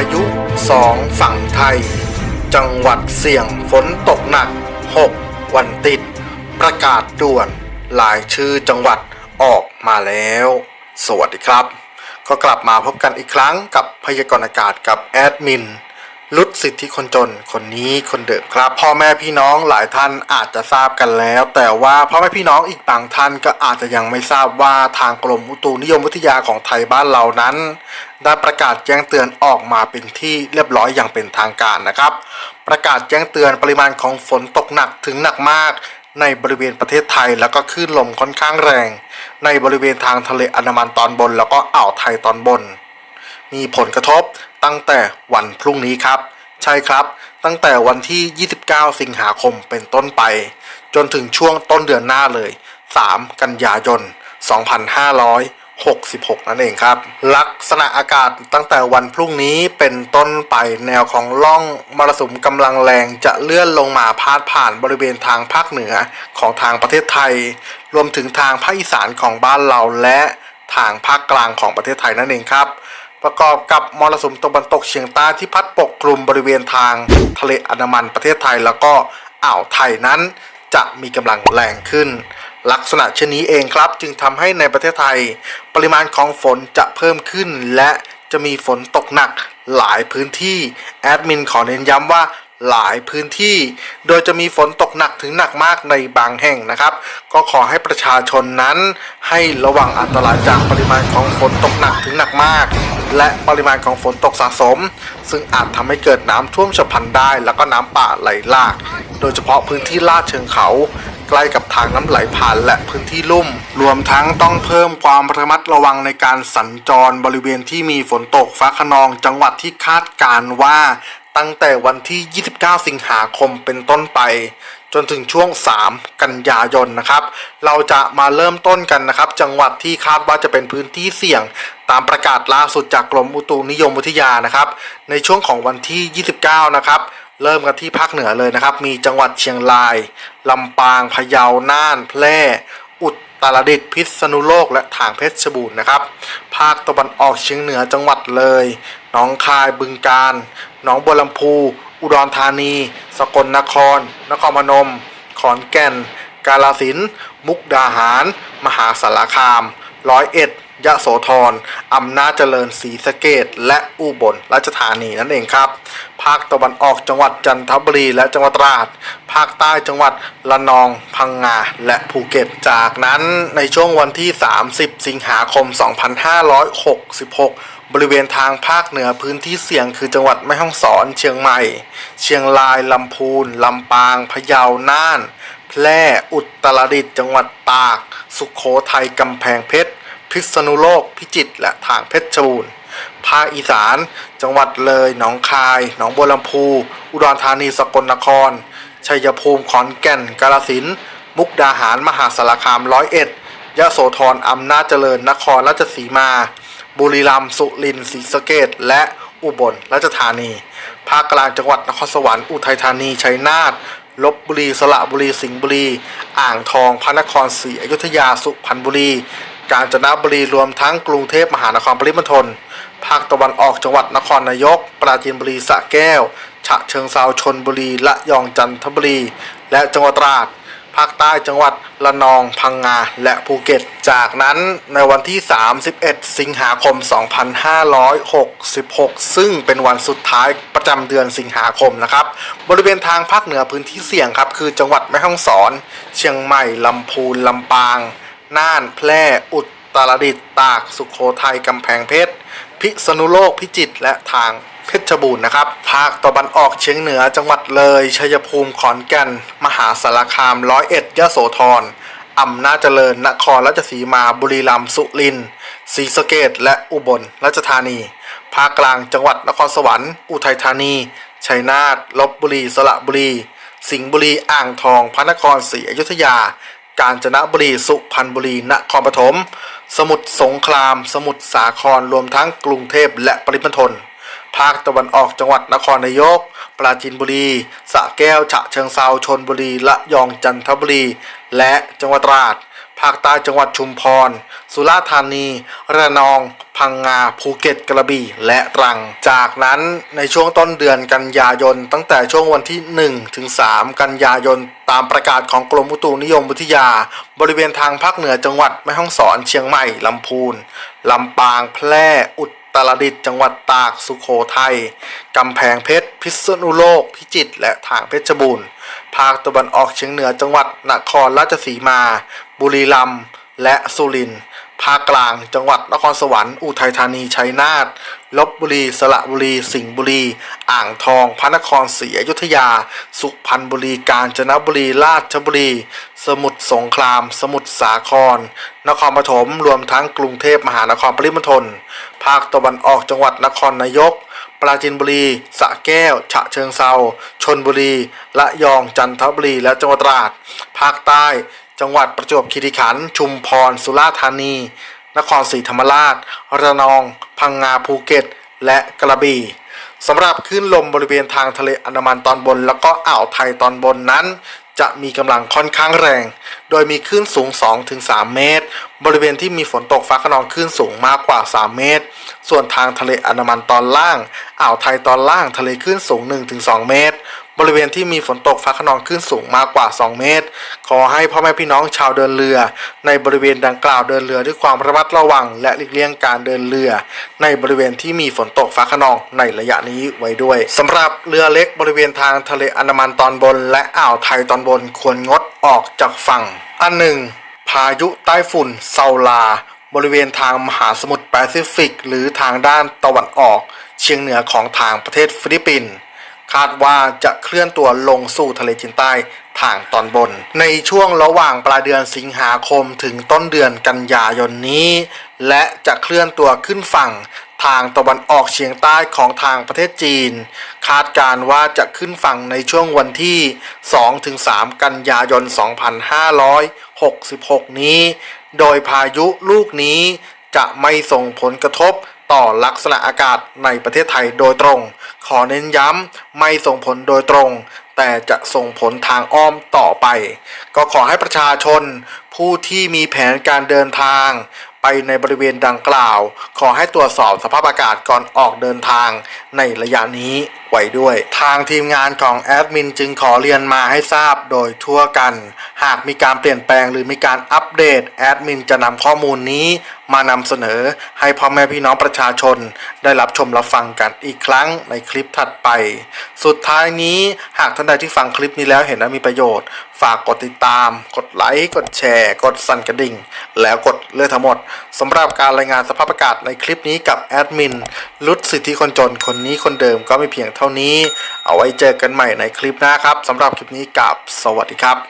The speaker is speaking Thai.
ายุ 2 ฝั่งไทย จังหวัดเสี่ยงฝนตกหนัก 6 วันติด ประกาศด่วนหลายชื่อจังหวัดออกมาแล้ว สวัสดีครับ ก็กลับมาพบกันอีกครั้งกับพยากรณ์อากาศกับแอดมิน ลุดสิทธิคนจนคนนี้คนเดิมครับพ่อแม่พี่น้องหลายท่านอาจจะทราบกันแล้ว แต่ว่าพ่อแม่พี่น้องอีกบางท่านก็อาจจะยังไม่ทราบว่าทางกรมอุตุนิยมวิทยาของไทยบ้านเรานั้น ได้ประกาศแจ้งเตือนออกมาเป็นที่เรียบร้อยอย่างเป็นทางการนะครับ ประกาศแจ้งเตือนปริมาณของฝนตกหนักถึงหนักมากในบริเวณประเทศไทยแล้วก็คลื่นลมค่อนข้างแรง ในบริเวณทางทะเลอันดามันตอนบน แล้วก็อ่าวไทยตอนบน มีผลกระทบ ตั้งแต่วันพรุ่งนี้ครับ ใช่ครับ ตั้งแต่วันที่ 29 สิงหาคมเป็นต้นไป จนถึงช่วงต้นเดือนหน้าเลย 3 กันยายน 2566 นั่นเองครับ ลักษณะอากาศตั้งแต่วันพรุ่งนี้เป็นต้นไปแนวของล่องมรสุมกำลังแรงจะเลื่อนลงมาพาดผ่านบริเวณทางภาคเหนือของทางประเทศไทย รวมถึงทางภาคอีสานของบ้านเราและทางภาคกลางของประเทศไทยนั่นเองครับ ประกอบกับมรสุมตะวันตกเฉียงใต้ที่พัดปกคลุมบริเวณทางทะเลอันดามันประเทศไทยแล้วก็อ่าวไทยนั้น จะมีกำลังแรงขึ้น ลักษณะเช่นนี้เองครับ จึงทำให้ในประเทศไทย ปริมาณของฝนจะเพิ่มขึ้น และจะมีฝนตกหนักหลายพื้นที่แอดมินขอเน้นย้ำว่าหลายพื้นที่ โดยจะมีฝนตกหนักถึงหนักมากในบางแห่งนะครับ ก็ขอให้ประชาชนนั้น ให้ระวังอันตรายจากปริมาณของฝนตกหนักถึงหนักมาก และปริมาณของฝนตกสะสม ซึ่งอาจทำให้เกิดน้ำท่วมฉับพลันได้ แล้วก็น้ำป่าไหลหลาก โดยเฉพาะพื้นที่ลาดเชิงเขา ใกล้กับทางน้ำไหลผ่านและพื้นที่ลุ่ม รวมทั้งต้องเพิ่มความระมัดระวังในการสัญจรบริเวณที่มีฝนตกฟ้าขนอง จังหวัดที่คาดการว่าตั้งแต่วันที่ 29 สิงหาคมเป็นต้นไป จนถึงช่วง 3 กันยายนนะครับ เราจะมาเริ่มต้นกันนะครับ จังหวัดที่คาดว่าจะเป็นพื้นที่เสี่ยง ตามประกาศล่าสุดจากกรมอุตุนิยมวิทยานะครับ ในช่วงของวันที่ 29 นะครับเริ่มกันที่ภาคเหนือเลยนะครับ มีจังหวัดเชียงราย ลำปาง พะเยา น่าน แพร่ อุตรดิตถ์ พิษณุโลก และทางเพชรบูรณ์นะครับ ภาคตะวันออกเฉียงเหนือจังหวัดเลย หนองคาย บึงกาฬ หนองบัวลำพู อุดรธานี สกลนคร นครพนม ขอนแก่น กาฬสิน มุกดาหาร มหาสารคาม ร้อยเอ็ด ยะโสธรอำนาจเจริญศรีสะเกดและอุบลราชธานีนั่นเองครับ ภาคตะวันออกจังหวัดจันทบุรีและจังหวัดตราด ภาคใต้จังหวัดระนองพังงาและภูเก็ต จากนั้นในช่วงวันที่ 30 สิงหาคม 2566บริเวณทางภาคเหนือพื้นที่เสี่ยงคือจังหวัดแม่ฮ่องสอน เชียงใหม่ เชียงราย ลำพูน ลำปาง พะเยา น่าน แพร่ อุตรดิตถ์จังหวัดตาก สุขโขทัย กำแพงเพชร พิษณุโลก พิจิตร และทางเพชรบูรณ์ ภาคอีสาน จังหวัดเลย หนองคาย หนองบัวลำพู อุดรธานี สกลนคร ชัยภูมิ ขอนแก่น กาฬสินธุ์ มุกดาหาร มหาสารคาม ร้อยเอ็ด ยะโสธร อำนาจเจริญ นครราชสีมา บุรีรัมย์ สุรินทร์ ศรีสะเกษและอุบลราชธานี ภาคกลางจังหวัดนครสวรรค์ อุทัยธานี ชัยนาทลบบุรี สระบุรี สิงห์บุรี อ่างทอง พระนครศรีอยุธยา สุพรรณบุรี กาญจนบุรีรวมทั้งกรุงเทพมหานครปริมณฑลภาคตะวันออกจังหวัดนครนายก ปราจีนบุรีสระแก้ว ฉะเชิงเซาชนบุรีละยองจันทบุรี และจังหวัดตราดภาคใต้จังหวัดระนองพังงา และภูเก็ต จากนั้นในวันที่ 31 สิงหาคม 2566 ซึ่งเป็นวันสุดท้ายประจำเดือนสิงหาคมนะครับ บริเวณทางภาคเหนือพื้นที่เสี่ยงครับ คือจังหวัดแม่ฮ่องสอน เชียงใหม่ลำพูนลำปาง น่าน แพร่ อุตรดิตถ์ตาก สุขโขทัย กำแพงเพชร พิษณุโลก พิจิตร และทางเพชรบูรณ์นะครับ ภาคตะวันออกเฉียงเหนือ จังหวัดเลย ชัยภูมิ ขอนแก่น มหาสารคาม ร้อยเอ็ดยะโสธรอำนาจเจริญ นครราชสีมา บุรีรัมย์ สุรินทร์ ศรีสะเกดและอุบลราชธานี ภาคกลางจังหวัดนครสวรรค์ อุทัยธานี ชัยนาท ลบบุรี สระบุรี สิงห์บุรี อ่างทอง พระนครศรีอยุธยา กาญจนบุรี สุพรรณบุรี นครปฐม สมุทรสงคราม สมุทรสาคร รวมทั้งกรุงเทพและปริมณฑล ภาคตะวันออกจังหวัดนครนายก ปราจีนบุรี สระแก้ว ฉะเชิงเซา ชนบุรี ละยอง จันทบุรี และจังหวัดตราด ภาคใต้จังหวัดชุมพร สุราษฎร์ธานี ระนอง พังงา ภูเก็ต กระบี่ และตรัง จากนั้นในช่วงต้นเดือนกันยายน ตั้งแต่ช่วงวันที่ 1 ถึง 3 กันยายน ตามประกาศของกรมอุตุนิยมวิทยา บริเวณทางภาคเหนือจังหวัดแม่ฮ่องสอน เชียงใหม่ ลำพูน ลำปาง แพร่ อุ ตรดิตถ์จังหวัดตากสุโขทัยกำแพงเพชร พิษณุโลก พิจิตรและทางเพชรบูรณ์ภาคตะวันออกเฉียงเหนือจังหวัดนครราชสีมา บุรีรัมย์และสุรินทร์ภาคกลางจังหวัดนครสวรรค์อุทัยธานีชัยนาทลบบุรี สระบุรี สิงห์บุรี อ่างทอง พระนครศรีอยุธยา สุพรรณบุรี กาญจนบุรี ราชบุรี สมุทรสงคราม สมุทรสาคร นครปฐม รวมทั้งกรุงเทพมหานครปริมณฑล ภาคตะวันออกจังหวัดนครนายก ปราจีนบุรีสระแก้ว ฉะเชิงเซาชนบุรีละยองจันทบุรี และจังหวัดตราด ภาคใต้ จังหวัดประจวบคีรีขันธ์ชุมพร สุราษฎร์ธานี นครศรีธรรมราช ระนอง พังงาภูเก็ต และกระบี่สำหรับคลื่นลมบริเวณทางทะเลอันดามันตอนบน แล้วก็อ่าวไทยตอนบนนั้น จะมีกำลังค่อนข้างแรง โดยมีคลื่นสูง 2-3 เมตร บริเวณที่มีฝนตกฟ้าขนองคลื่นสูงมากกว่า 3 เมตร ส่วนทางทะเลอันดามันตอนล่าง อ่าวไทยตอนล่างทะเลคลื่นสูง 1-2 เมตร บริเวณที่มีฝนตกฟ้าขนองคลื่นสูงมากกว่า 2 เมตร ขอให้พ่อแม่พี่น้องชาวเดินเรือ ในบริเวณดังกล่าวเดินเรือด้วยความระมัดระวัง และหลีกเลี่ยงการเดินเรือ ในบริเวณที่มีฝนตกฟ้าขนองในระยะนี้ไว้ด้วยสำหรับเรือเล็กบริเวณทางทะเลอันดามันตอนบน และอ่าวไทยตอนบนควรงดออกจากฝั่ง อันหนึ่ง พายุใต้ฝุ่นเซาลา บริเวณทางมหาสมุทรแปซิฟิก หรือทางด้านตะวันออกเชียงเหนือของทางประเทศฟิลิปปินส์คาดว่าจะเคลื่อนตัวลงสู่ทะเลจีนใต้ทางตอนบน ในช่วงระหว่างปลายเดือนสิงหาคมถึงต้นเดือนกันยายนนี้ และจะเคลื่อนตัวขึ้นฝั่ง ทางตะวันออกเฉียงใต้ของทางประเทศจีน คาดการว่าจะขึ้นฝั่งในช่วงวันที่ 2-3 กันยายน 2566 นี้ โดยพายุลูกนี้จะไม่ส่งผลกระทบต่อลักษณะอากาศในประเทศไทยโดยตรง ขอเน้นย้ำไม่ส่งผลโดยตรง แต่จะส่งผลทางอ้อมต่อไป ก็ขอให้ประชาชน ผู้ที่มีแผนการเดินทาง ในบริเวณดังกล่าว ขอให้ตรวจสอบสภาพอากาศก่อนออกเดินทางในระยะนี้ ไว้ด้วย ทางทีมงานของแอดมินจึงขอเรียนมาให้ทราบโดยทั่วกัน หากมีการเปลี่ยนแปลงหรือมีการอัปเดตแอดมินจะนำข้อมูลนี้มานำเสนอให้พ่อแม่พี่น้องประชาชน ได้รับชมรับฟังกันอีกครั้งในคลิปถัดไป สุดท้ายนี้หากท่านใดที่ฟังคลิปนี้แล้วเห็นว่ามีประโยชน์ ฝากกดติดตาม กดไลค์ กดแชร์ กดสั่นกระดิ่ง แล้วกดเลือกทั้งหมดสำหรับการรายงานสภาพอากาศในคลิปนี้กับแอดมินรุดสิทธิคนจนคนนี้คนเดิมก็ไม่เพียงเท่านี้ เอาไว้เจอกันใหม่ในคลิปหน้าครับสำหรับคลิปนี้กับสวัสดีครับ